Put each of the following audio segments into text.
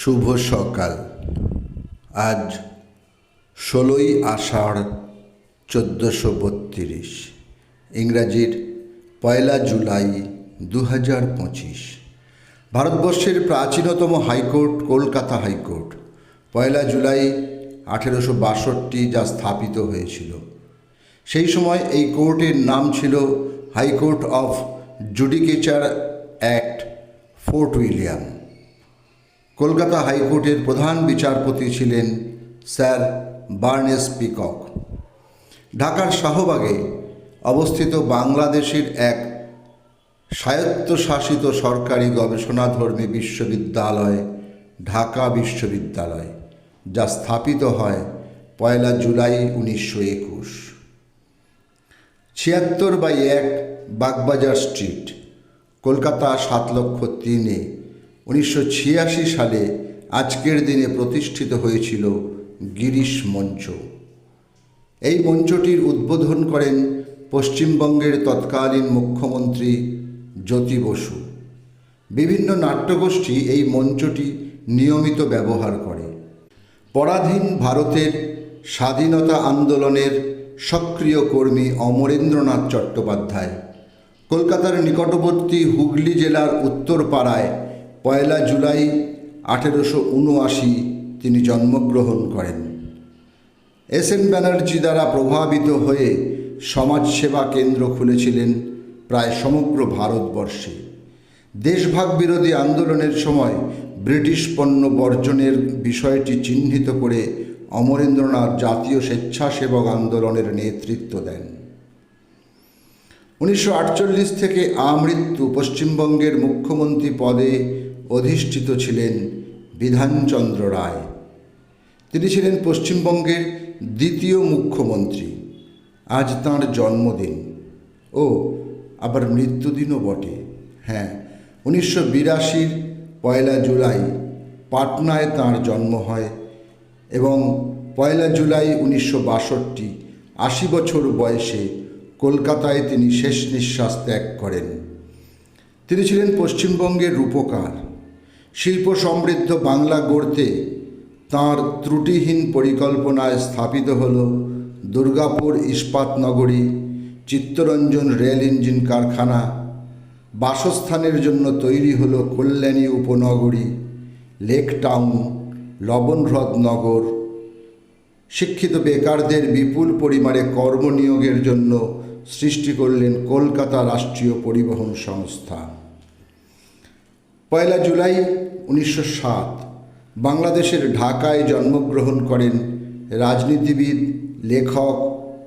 শুভ সকাল। আজ ষোলোই আষাঢ় চোদ্দোশো বত্রিশ। ইংরাজির পয়লা জুলাই দু হাজার পঁচিশ। ভারতবর্ষের প্রাচীনতম high court, Kolkata high court. পয়লা জুলাই আঠেরোশো বাষট্টি যা স্থাপিত হয়েছিল। সেই সময় এই কোর্টের নাম ছিল high court of judicature act Fort William. Kolkata হাইকোর্টের প্রধান বিচারপতি ছিলেন স্যার বার্নেস পিকক। ঢাকার শাহবাগে অবস্থিত বাংলাদেশের এক স্বায়ত্তশাসিত সরকারি গবেষণাধর্মী বিশ্ববিদ্যালয়, ঢাকা বিশ্ববিদ্যালয়, যা স্থাপিত হয় পয়লা জুলাই উনিশশো একুশ। ছিয়াত্তর বাই এক বাগবাজার স্ট্রিট, কলকাতা সাত লক্ষ তিনে। উনিশশো ছিয়াশি সালে আজকের দিনে প্রতিষ্ঠিত হয়েছিল গিরিশ মঞ্চ। এই মঞ্চটির উদ্বোধন করেন পশ্চিমবঙ্গের তৎকালীন মুখ্যমন্ত্রী জ্যোতি বসু। বিভিন্ন নাট্যগোষ্ঠী এই মঞ্চটি নিয়মিত ব্যবহার করে। পরাধীন ভারতের স্বাধীনতা আন্দোলনের সক্রিয় কর্মী অমরেন্দ্রনাথ চট্টোপাধ্যায়, কলকাতার নিকটবর্তী হুগলি জেলার উত্তরপাড়ায় পয়লা জুলাই আঠেরোশো উনআশি তিনি জন্মগ্রহণ করেন। এস এন ব্যানার্জি দ্বারা প্রভাবিত হয়ে সমাজসেবা কেন্দ্র খুলেছিলেন প্রায় সমগ্র ভারতবর্ষে। দেশভাগ বিরোধী আন্দোলনের সময় ব্রিটিশ পণ্য বর্জনের বিষয়টি চিহ্নিত করে অমরেন্দ্রনাথ জাতীয় স্বেচ্ছাসেবক আন্দোলনের নেতৃত্ব দেন। উনিশশো আটচল্লিশ থেকে আমৃত্যু পশ্চিমবঙ্গের মুখ্যমন্ত্রী পদে অধিষ্ঠিত ছিলেন বিধানচন্দ্র রায়। তিনি ছিলেন পশ্চিমবঙ্গের দ্বিতীয় মুখ্যমন্ত্রী। আজ তাঁর জন্মদিন। ও, আবার মৃত্যুদিনও বটে। হ্যাঁ উনিশশো বিরাশির পয়লা জুলাই পাটনায় তাঁর জন্ম হয় এবং পয়লা জুলাই উনিশশো বাষট্টি, আশি বছর বয়সে কলকাতায় তিনি শেষ নিঃশ্বাস ত্যাগ করেন। তিনি ছিলেন পশ্চিমবঙ্গের রূপকার। শিল্প সমৃদ্ধ বাংলা গড়তে তাঁর ত্রুটিহীন পরিকল্পনায় স্থাপিত হল দুর্গাপুর ইস্পাত নগরী, চিত্তরঞ্জন রেল ইঞ্জিন কারখানা। বাসস্থানের জন্য তৈরি হল কল্যাণী উপনগরী, লেক টাউন, লবণহ্রদ নগর। শিক্ষিত বেকারদের বিপুল পরিমাণে কর্মনিয়োগের জন্য সৃষ্টি করলেন কলকাতা রাষ্ট্রীয় পরিবহন সংস্থা। পয়লা জুলাই উনিশশো সাত, বাংলাদেশের ঢাকায় জন্মগ্রহণ করেন রাজনীতিবিদ, লেখক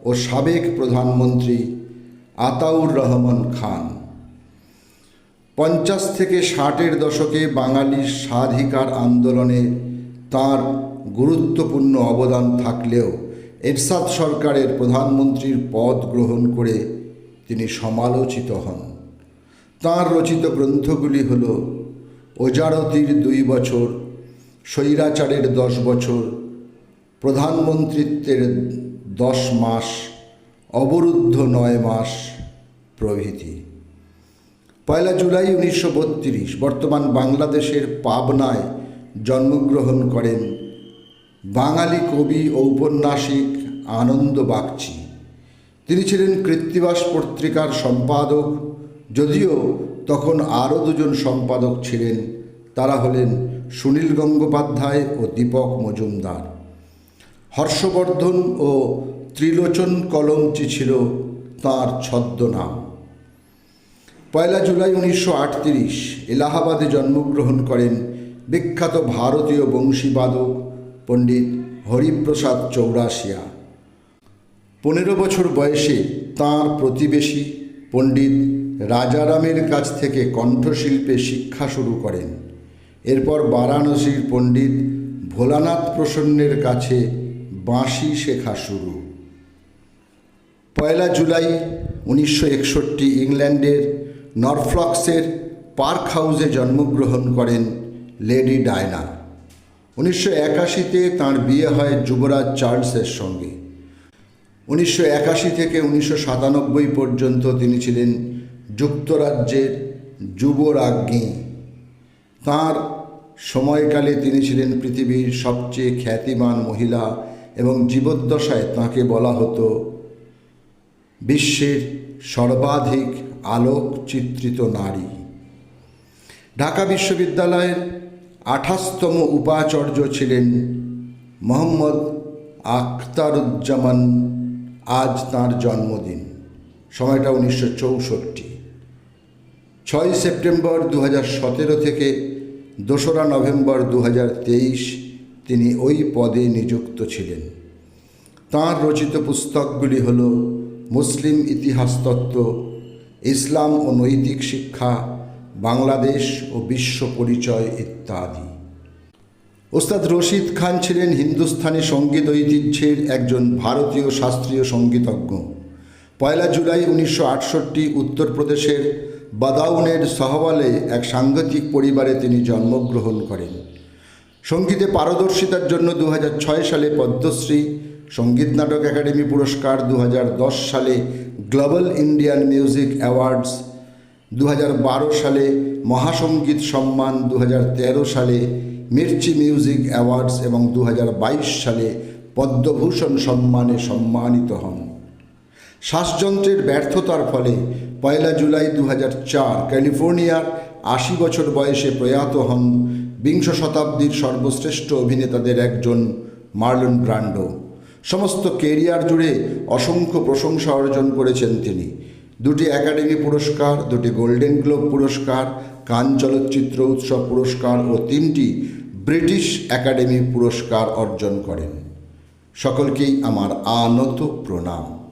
ও সাবেক প্রধানমন্ত্রী আতাউর রহমান খান। পঞ্চাশ থেকে ষাটের দশকে বাঙালির স্বাধিকার আন্দোলনে তার গুরুত্বপূর্ণ অবদান থাকলেও এরশাদ সরকারের প্রধানমন্ত্রীর পদ গ্রহণ করে তিনি সমালোচিত হন। তাঁর রচিত গ্রন্থগুলি হল ওজারতির দুই বছর, স্বৈরাচারের দশ বছর, প্রধানমন্ত্রিত্বের দশ মাস, অবরুদ্ধ নয় মাস প্রভৃতি। পয়লা জুলাই উনিশশো বত্রিশ, বর্তমান বাংলাদেশের পাবনায় জন্মগ্রহণ করেন বাঙালি কবি ঔপন্যাসিক আনন্দ বাগচি। তিনি ছিলেন কৃত্তিবাস পত্রিকার সম্পাদক, যদিও তখন আরও দুজন সম্পাদক ছিলেন। তারা হলেন সুনীল গঙ্গোপাধ্যায় ও দীপক মজুমদার। হর্ষবর্ধন ও ত্রিলোচন কলমচি ছিল তাঁর ছদ্মনাম। পয়লা জুলাই উনিশশো আটত্রিশ এলাহাবাদে জন্মগ্রহণ করেন বিখ্যাত ভারতীয় বংশীবাদক পণ্ডিত হরিপ্রসাদ চৌরাশিয়া। পনেরো বছর বয়সে তাঁর প্রতিবেশী পণ্ডিত রাজারামের কাছ থেকে কণ্ঠশিল্পে শিক্ষা শুরু করেন। এরপর বারাণসীর পণ্ডিত ভোলানাথ প্রসন্নের কাছে বাঁশি শেখা শুরু। পয়লা জুলাই উনিশশো একষট্টি ইংল্যান্ডের নরফ্লক্সের পার্ক হাউসে জন্মগ্রহণ করেন লেডি ডায়না। উনিশশো একাশিতে তাঁর বিয়ে হয় যুবরাজ চার্লসের সঙ্গে। উনিশশো একাশি থেকে উনিশশো সাতানব্বই পর্যন্ত তিনি ছিলেন যুক্তরাজ্যের যুবরাজ্ঞী। তাঁর সময়কালে তিনি ছিলেন পৃথিবীর সবচেয়ে খ্যাতিমান মহিলা এবং জীবদ্দশায় তাঁকে বলা হতো বিশ্বের সর্বাধিক আলোক চিত্রিত নারী। ঢাকা বিশ্ববিদ্যালয়ের আঠাশতম উপাচার্য ছিলেন মোহাম্মদ আখতারুজ্জামান। আজ তাঁর জন্মদিন। সময়টা উনিশশো চৌষট্টি। ছয় সেপ্টেম্বর দু সতেরো থেকে দোসরা নভেম্বর দু তিনি ওই পদে নিযুক্ত ছিলেন। তাঁর রচিত পুস্তকগুলি হল মুসলিম ইতিহাস তত্ত্ব, ইসলাম ও নৈতিক শিক্ষা, বাংলাদেশ ও বিশ্ব পরিচয় ইত্যাদি। ওস্তাদ রশিদ খান ছিলেন হিন্দুস্থানি সংগীত ঐতিহ্যের একজন ভারতীয় শাস্ত্রীয় সঙ্গীতজ্ঞ। পয়লা জুলাই উনিশশো আটষট্টি উত্তরপ্রদেশের বাদাউনের সহবালে এক সাংঘাতিক পরিবারে তিনি জন্মগ্রহণ করেন। সঙ্গীতে পারদর্শিতার জন্য দু হাজার ছয় সালে পদ্মশ্রী, সংগীত নাটক একাডেমি পুরস্কার দু হাজার দশ সালে গ্লোবাল ইন্ডিয়ান মিউজিক অ্যাওয়ার্ডস দু হাজার বারো সালে মহাসঙ্গীত সম্মান দু হাজার তেরো সালে মির্চি মিউজিক অ্যাওয়ার্ডস এবং দু হাজার বাইশ সালে পদ্মভূষণ সম্মানে সম্মানিত হন। শ্বাসযন্ত্রের ব্যর্থতার ফলে পয়লা জুলাই দু ক্যালিফোর্নিয়ার আশি বছর বয়সে প্রয়াত হন বিংশ শতাব্দীর সর্বশ্রেষ্ঠ অভিনেতাদের একজন মার্লন ব্রান্ডো। সমস্ত কেরিয়ার জুড়ে অসংখ্য প্রশংসা অর্জন করেছেন তিনি। দুটি একাডেমি পুরস্কার, দুটি গোল্ডেন গ্লোব পুরস্কার, কান চলচ্চিত্র উৎসব পুরস্কার ও তিনটি ব্রিটিশ একাডেমি পুরস্কার অর্জন করেন। সকলকেই আমার আনত প্রণাম।